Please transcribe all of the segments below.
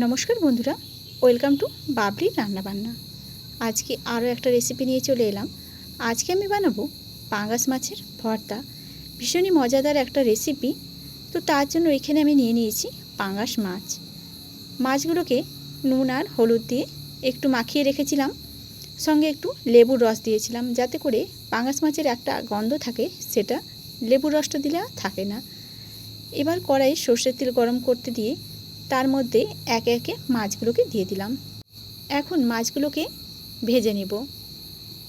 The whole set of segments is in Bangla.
নমস্কার বন্ধুরা, ওয়েলকাম টু বাবরি রান্নাবান্না। আজকে আরও একটা রেসিপি নিয়ে চলে এলাম। আজকে আমি বানাবো পাঙ্গাস মাছের ভর্তা। ভীষণই মজাদার একটা রেসিপি। তো তার জন্য এখানে আমি নিয়ে নিয়েছি পাঙ্গাস মাছ। মাছগুলোকে নুন আর হলুদ দিয়ে একটু মাখিয়ে রেখেছিলাম। সঙ্গে একটু লেবুর রস দিয়েছিলাম যাতে করে পাঙ্গাস মাছের একটা গন্ধ থাকে, সেটা লেবুর রসটা দিলে থাকে না। এবার কড়াই সর্ষের তেল গরম করতে দিয়ে তার মধ্যে একে একে মাছগুলোকে দিয়ে দিলাম। এখন মাছগুলোকে ভেজে নেব।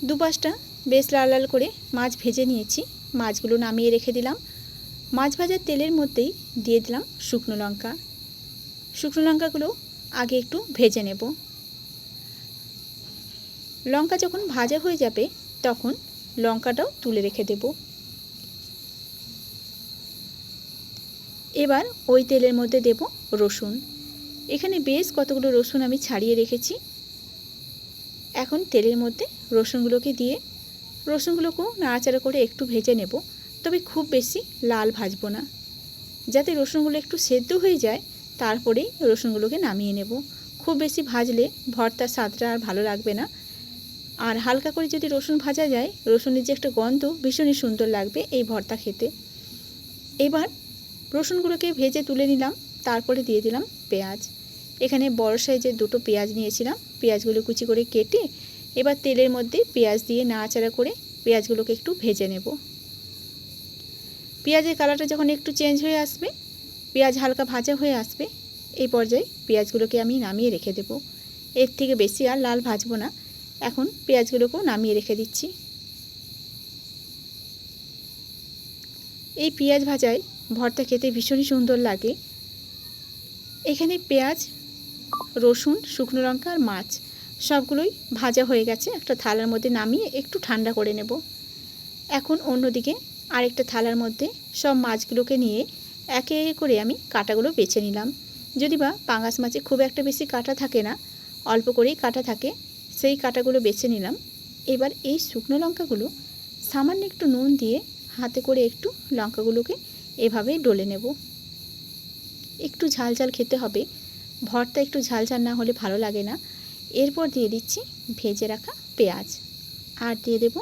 দুপাশটা বেশ লাল লাল করে মাছ ভেজে নিয়েছি। মাছগুলো নামিয়ে রেখে দিলাম। মাছ ভাজার তেলের মধ্যেই দিয়ে দিলাম শুকনো লঙ্কা। শুকনো লঙ্কাগুলো আগে একটু ভেজে নেব। লঙ্কা যখন ভাজা হয়ে যাবে, তখন লঙ্কাটাও তুলে রেখে দেব। এবার ওই তেলের মধ্যে দেব রসুন। এখানে বেশ কতগুলো রসুন আমি ছাড়িয়ে রেখেছি। এখন তেলের মধ্যে রসুনগুলোকে দিয়ে রসুনগুলোকেও নাড়াচাড়া করে একটু ভেজে নেব, তবে খুব বেশি লাল ভাজবো না। যাতে রসুনগুলো একটু সেদ্ধ হয়ে যায়, তারপরেই রসুনগুলোকে নামিয়ে নেব। খুব বেশি ভাজলে ভর্তার স্বাদটা আর ভালো লাগবে না। আর হালকা করে যদি রসুন ভাজা যায়, রসুনের যে একটা গন্ধ ভীষণই সুন্দর লাগবে এই ভর্তা খেতে। এবার রসুনগুলোকে ভেজে তুলে নিলাম, তারপরে দিয়ে দিলাম পেঁয়াজ। এখানে বড় সাইজের দুটো পেঁয়াজ নিয়েছিলাম, পেঁয়াজগুলো কুচি করে কেটে এবার তেলের মধ্যে পেঁয়াজ দিয়ে নাড়াচাড়া করে পেঁয়াজগুলোকে একটু ভেজে নেব। পেঁয়াজের কালারটা যখন একটু চেঞ্জ হয়ে আসবে, পেঁয়াজ হালকা ভাজা হয়ে আসবে, এই পর্যায়ে পেঁয়াজগুলোকে আমি নামিয়ে রেখে দেব। এর থেকে বেশি আর লাল ভাজবো না, এখন পেঁয়াজগুলোকেও নামিয়ে রেখে দিচ্ছি। এই পেঁয়াজ ভাজায় ভর্তা খেতে ভীষণই সুন্দর লাগে। এখানে পেঁয়াজ, রসুন, শুকনো লঙ্কা আর মাছ সবগুলোই ভাজা হয়ে গেছে। একটা থালার মধ্যে নামিয়ে একটু ঠান্ডা করে নেব। এখন অন্যদিকে আরেকটা থালার মধ্যে সব মাছগুলোকে নিয়ে একে একে করে আমি কাটাগুলো বেছে নিলাম। যদি বা পাঙাশ মাছে খুব একটা বেশি কাটা থাকে না, অল্প করেই কাটা থাকে, সেই কাটাগুলো বেছে নিলাম। এবার এই শুকনো লঙ্কাগুলো সামান্য একটু নুন দিয়ে হাতে করে একটু লঙ্কাগুলোকে এভাবে ডলে নেব। একটু ঝাল ঝাল খেতে হবে। ভর্তা একটু ঝাল ঝাল না হলে ভালো লাগে না। এরপর দিয়ে দিচ্ছি ভেজে রাখা পেঁয়াজ। আর দিয়ে দেব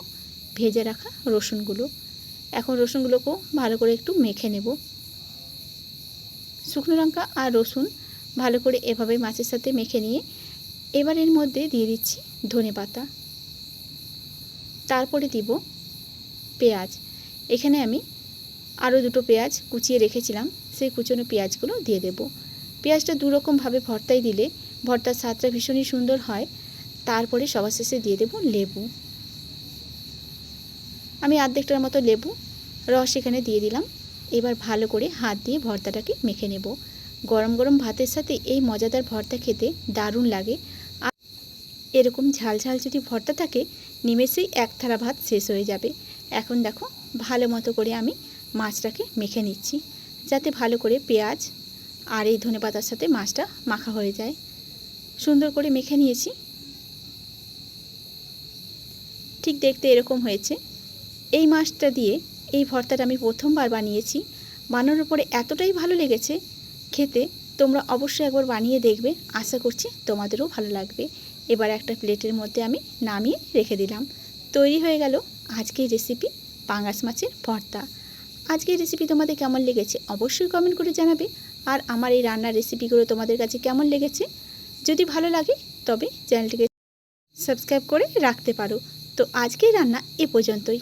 ভেজে রাখা রসুনগুলো। এখন রসুনগুলোকেও ভালো করে একটু মেখে নেব। শুকনো লঙ্কা আর রসুন ভালো করে এভাবে মাছের সাথে মেখে নিয়ে এবার এর মধ্যে দিয়ে দিচ্ছি ধনে পাতা। তারপরে দিব পেঁয়াজ। এখানে আমি আরও দুটো পেঁয়াজ কুচিয়ে রেখেছিলাম, সেই কুচনো পেঁয়াজগুলো দিয়ে দেব। পেঁয়াজটা দুরকমভাবে ভর্তায় দিলে ভর্তার স্বাদটা ভীষণই সুন্দর হয়। তারপরে সবার শেষে দিয়ে দেব লেবু। আমি আর্ধেকটার মতো লেবু, রস এখানে দিয়ে দিলাম। এবার ভালো করে হাত দিয়ে ভর্তাটাকে মেখে নেব। গরম গরম ভাতের সাথে এই মজাদার ভর্তা খেতে দারুণ লাগে। আর এরকম ঝাল ঝাল যদি ভর্তা থাকে, নিমেষেই এক থালা ভাত শেষ হয়ে যাবে। এখন দেখো, ভালো মতো করে আমি মাছটাকে মেখে নিচ্ছি, যাতে ভালো করে পেঁয়াজ আর এই ধনে পাতার সাথে মাছটা মাখা হয়ে যায়। সুন্দর করে মেখে নিয়েছি। ঠিক দেখতে এরকম হয়েছে। এই মাছটা দিয়ে এই ভর্তাটা আমি প্রথমবার বানিয়েছি। বানানোর পরে এতটাই ভালো লেগেছে খেতে, তোমরা অবশ্যই একবার বানিয়ে দেখবে। আশা করছি তোমাদেরও ভালো লাগবে। এবার একটা প্লেটের মধ্যে আমি নামিয়ে রেখে দিলাম। তৈরি হয়ে গেল আজকের রেসিপি পাঙ্গাস মাছের ভর্তা। আজকের রেসিপি তোমাদের কেমন লেগেছে অবশ্যই কমেন্ট করে জানাবে। আর আমার এই রান্নার রেসিপিগুলো তোমাদের কাছে কেমন লেগেছে? যদি ভালো লাগে, তবে চ্যানেলটিকে সাবস্ক্রাইব করে রাখতে পারো। তো আজকের রান্না এ পর্যন্তই।